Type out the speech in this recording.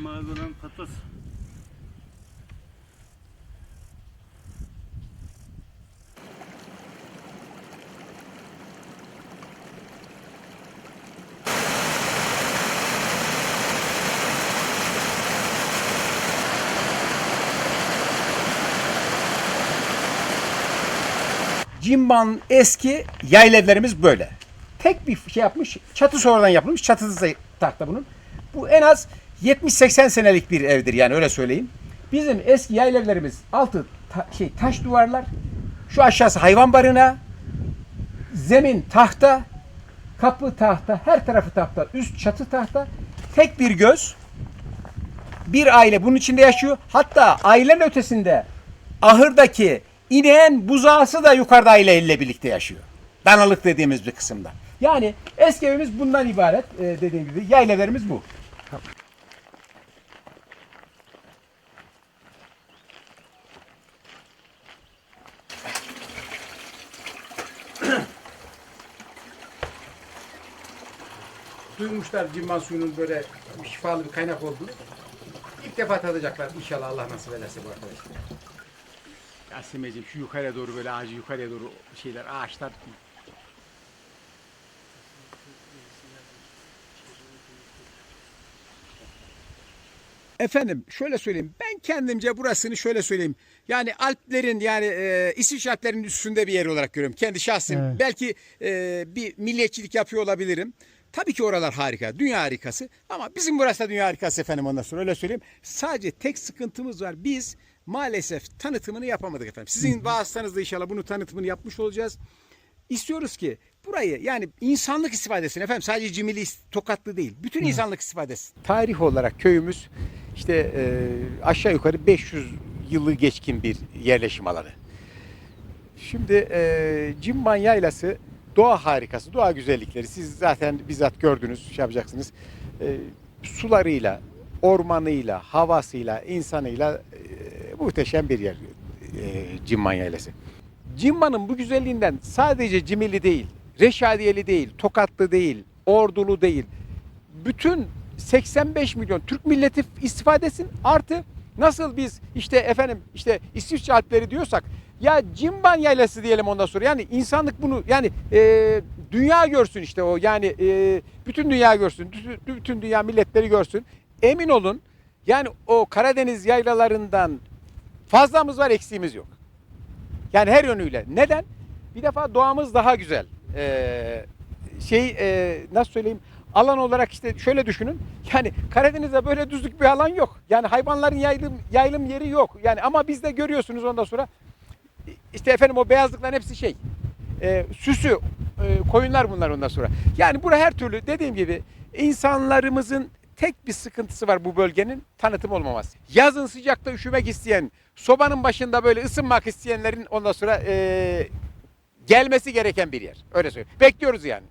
Magodan patos. Cimban eski yayla evlerimiz böyle. Tek bir şey yapmış. Çatı sonradan yapılmış. Çatısı da tahta bunun. Bu en az 70-80 senelik bir evdir yani öyle söyleyeyim. Bizim eski yayla evlerimiz altı ta- şey taş duvarlar. Şu aşağısı hayvan barınağı. Zemin tahta. Kapı tahta. Her tarafı tahta. Üst çatı tahta. Tek bir göz. Bir aile bunun içinde yaşıyor. Hatta ailenin ötesinde ahırdaki ineğin buzağısı da yukarıda aileyle birlikte yaşıyor. Danalık dediğimiz bir kısımda. Yani eski evimiz bundan ibaret. Ee, dediğim gibi yaylalarımız bu. Duymuşlar cimban suyunun böyle şifalı bir kaynak olduğunu. İlk defa tadacaklar inşallah Allah nasip ederse bu arkadaşlar. Asimeciğim şu yukarıya doğru böyle ağacı yukarıya doğru şeyler ağaçlar Efendim şöyle söyleyeyim. Ben kendimce burasını şöyle söyleyeyim. Yani Alplerin yani e, İsviçre Alplerinin üstünde bir yer olarak görüyorum. Kendi şahsım. Evet. Belki e, bir milliyetçilik yapıyor olabilirim. Tabii ki oralar harika. Dünya harikası. Ama bizim burası da dünya harikası efendim ondan sonra öyle söyleyeyim. Sadece tek sıkıntımız var. Biz maalesef tanıtımını yapamadık efendim. Sizin vasıtanızda inşallah bunu tanıtımını yapmış olacağız. İstiyoruz ki burayı yani insanlık istifadesini efendim sadece cimili tokatlı değil. Bütün insanlık istifadesi. Tarih olarak köyümüz işte e, aşağı yukarı 500 yılı geçkin bir yerleşim alanı. Şimdi e, Cimban Yaylası doğa harikası, doğa güzellikleri. Siz zaten bizzat gördünüz, şey yapacaksınız. E, sularıyla, ormanıyla, havasıyla, insanıyla e, muhteşem bir yer e, Cimban Yaylası. Cimban'ın bu güzelliğinden sadece Cimili değil, Reşadiyeli değil, Tokatlı değil, Ordulu değil. Bütün 85 milyon Türk milleti istifade etsin. Artı nasıl biz işte efendim işte İsviçre Alpleri diyorsak ya Cimban Yaylası diyelim ondan sonra. Yani insanlık bunu yani e, dünya görsün işte o yani e, bütün dünya görsün. Bütün dünya milletleri görsün. Emin olun yani o Karadeniz yaylalarından fazlamız var eksiğimiz yok. Yani her yönüyle. Neden? Bir defa doğamız daha güzel. Ee, şey e, nasıl söyleyeyim? Alan olarak işte şöyle düşünün. Yani Karadeniz'de böyle düzlük bir alan yok. Yani hayvanların yaylım, yaylım yeri yok. Yani ama bizde görüyorsunuz ondan sonra işte efendim o beyazlıkların hepsi şey. e, süsü e, koyunlar bunlar ondan sonra. Yani bura her türlü dediğim gibi insanlarımızın tek bir sıkıntısı var bu bölgenin tanıtım olmaması. Yazın sıcakta üşümek isteyen, sobanın başında böyle ısınmak isteyenlerin ondan sonra e, gelmesi gereken bir yer. Öyle söyleyeyim. Bekliyoruz yani.